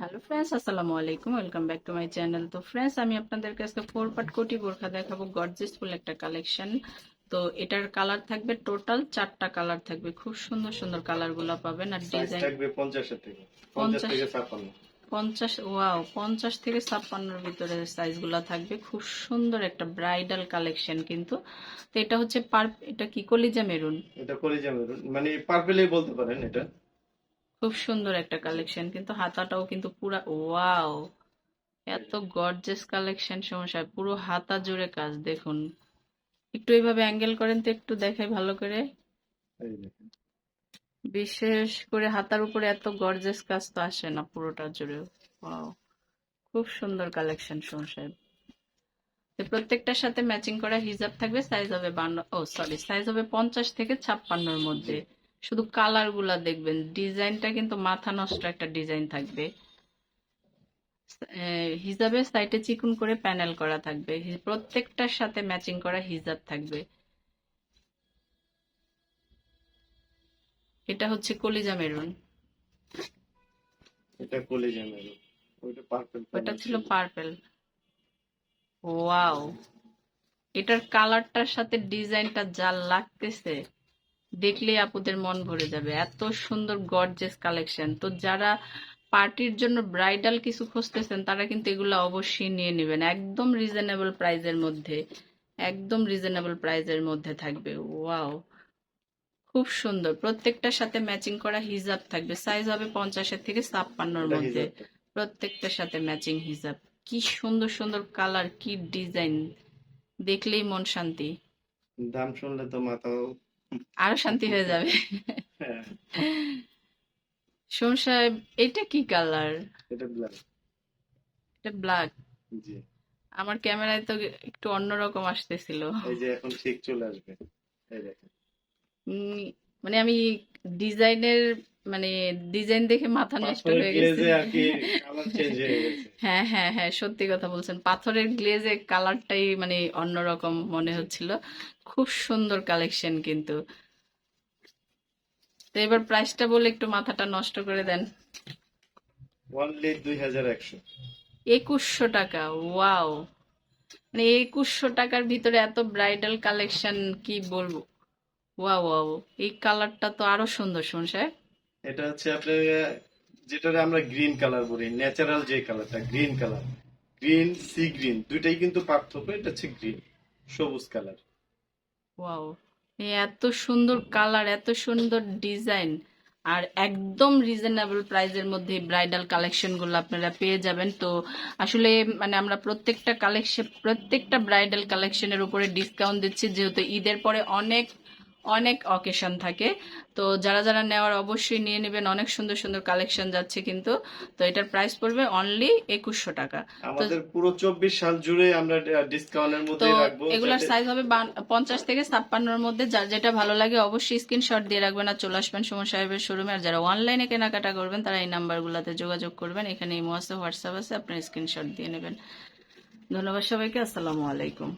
Hello friends আসসালামু আলাইকুম welcome back to my channel তো ফ্রেন্ডস আমি আপনাদেরকে আজকে ফোর পার্ট কোটি বোরখা দেখাবো। ফুল একটা কালেকশন তো এটার কালার থাকবে টোটাল চারটা কালার থাকবে। খুব সুন্দর সুন্দর কালারগুলা পাবেন। আর ডিজাইন থাকবে পঞ্চাশের থেকে পঞ্চাশ পঞ্চাশ। থেকে ছাপ্পান্ন। পঞ্চাশ ওয়াও পঞ্চাশ থেকে ছাপ্পান্নর ভিতরে সাইজগুলা থাকবে। খুব সুন্দর একটা ব্রাইডাল কালেকশন কিন্তু। তো এটা হচ্ছে পার এটা কি? কলিজা মেরুন। এটা কলিজা মেরুন। মানে পার্পেলই বলতে পারেন এটা। খুব সুন্দর একটা কালেকশন কিন্তু হাতাটাও কিন্তু পুরা ওয়াও এত গর্জেস কালেকশন সমস্যা পুরো হাতা জুড়ে কাজ দেখুন। একটু এইভাবে অ্যাঙ্গেল করেন তো একটু দেখাই ভালো করে। বিশেষ করে হাতার উপরে এত গর্জেস কাজ তো আসে না পুরোটা জুড়ে ওয়াও খুব সুন্দর কালেকশন সমস্যায় প্রত্যেকটার সাথে ম্যাচিং করা হিজাব থাকবে সাইজ হবে বান্ন ও সরি সাইজ হবে পঞ্চাশ থেকে ছাপ্পান্নর মধ্যে। শুধু কালারগুলা দেখবেন। ডিজাইনটা কিন্তু মাথা নষ্ট একটা ডিজাইন থাকবে। হিজাবের সাইডে চিকুন করে প্যানেল করা থাকবে। প্রত্যেকটার সাথে ম্যাচিং করা হিজাব থাকবে। এটা হচ্ছে কলিজা মেরুন। এটা কলিজা মেরুন। ওইটা পার্পেল ওটা ছিল পার্পেল ওয়াও। এটার কালারটার সাথে ডিজাইনটা যা লাগতেছে দেখলে আপুদের মন ভরে যাবে। এত সুন্দর গর্জেস কালেকশন তো যারা পার্টির জন্য ব্রাইডাল কিছু খুঁজতেছেন তারা কিন্তু এগুলো অবশ্যই নিয়ে নেবেন। একদম রিজনেবল প্রাইজের মধ্যে একদম রিজনেবল প্রাইজের মধ্যে থাকবে। ওয়াও খুব সুন্দর। প্রত্যেকটার সাথে ম্যাচিং করা হিজাব থাকবে। সাইজ হবে পঞ্চাশের থেকে ছাপ্পান্নর মধ্যে। প্রত্যেকটার সাথে ম্যাচিং হিজাব। কি সুন্দর সুন্দর কালার কি ডিজাইন দেখলেই মন শান্তি। দাম শুনলে তো মাথাও আরও শান্তি হয়ে যাবে। হ্যাঁ। সোম সাহেব এটা কি কালার? এটা ব্ল্যাক এটা ব্ল্যাক জি। আমার ক্যামেরায় তো একটু অন্যরকম আসতেছিল। এই যে এখন ঠিক চলে আসবে। এই দেখেন। মানে আমি ডিজাইনের মানে ডিজাইন দেখে মাথা নষ্ট হয়ে গেছে। হয়ে হ্যাঁ হ্যাঁ সত্যি কথা বলছেন। পাথরের গ্লেজে কালারটাই মানে অন্যরকম মনে হচ্ছিল। খুব সুন্দর কালেকশন কিন্তু। তো এবার প্রাইসটা বলে একটু মাথাটা নষ্ট করে দেন। ওয়ানলি দুই হাজার একশো। একুশশো টাকা ওয়াও। মানে একুশশো টাকার ভিতরে এত ব্রাইডাল কালেকশন কি বলব? Wow wow. এই কালারটা তো আরও সুন্দর শুন সাহেব এটা হচ্ছে আপনার যেটারে আমরা গ্রিন কালার বলি ন্যাচারাল যে কালারটা green colour. Green sea green দুইটাই কিন্তু পার্থক্য এটা হচ্ছে গ্রিন সবুজ কালার। ওয়াও এত সুন্দর কালার এত সুন্দর ডিজাইন আর একদম রিজনেবল প্রাইসের মধ্যে ব্রাইডাল কালেকশনগুলো আপনারা পেয়ে যাবেন। তো আসলে মানে আমরা প্রত্যেকটা কালেকশন প্রত্যেকটা ব্রাইডাল কালেকশনের উপরে ডিসকাউন্ট দিচ্ছি যেহেতু ঈদের পরে অনেক অনেক অকেশন থাকে। তো যারা যারা নেওয়ার অবশ্যই নিয়ে নেবেন। অনেক সুন্দর সুন্দর কালেকশন যাচ্ছে কিন্তু। তো এটার প্রাইস পড়বে অনলি একুশশো টাকা। আমাদের পুরো চব্বিশ সাল জুড়ে আমরা ডিসকাউন্টের মধ্যে রাখব। এগুলার সাইজ হবে পঞ্চাশ থেকে ছাপ্পান্নর মধ্যে। যার যেটা ভালো লাগে অবশ্যই স্ক্রিনশট দিয়ে রাখবেন। আর চলে আসবেন সুমন সাহেবের শোরুমে আর যারা অনলাইনে কেনাকাটা করবেন তারা এই নাম্বারগুলোতে যোগাযোগ করবেন। এখানে ইমো আছে হোয়াটসঅ্যাপ আছে। আপনার স্ক্রিনশট দিয়ে নেবেন। ধন্যবাদ সবাইকে। আসসালামু আলাইকুম।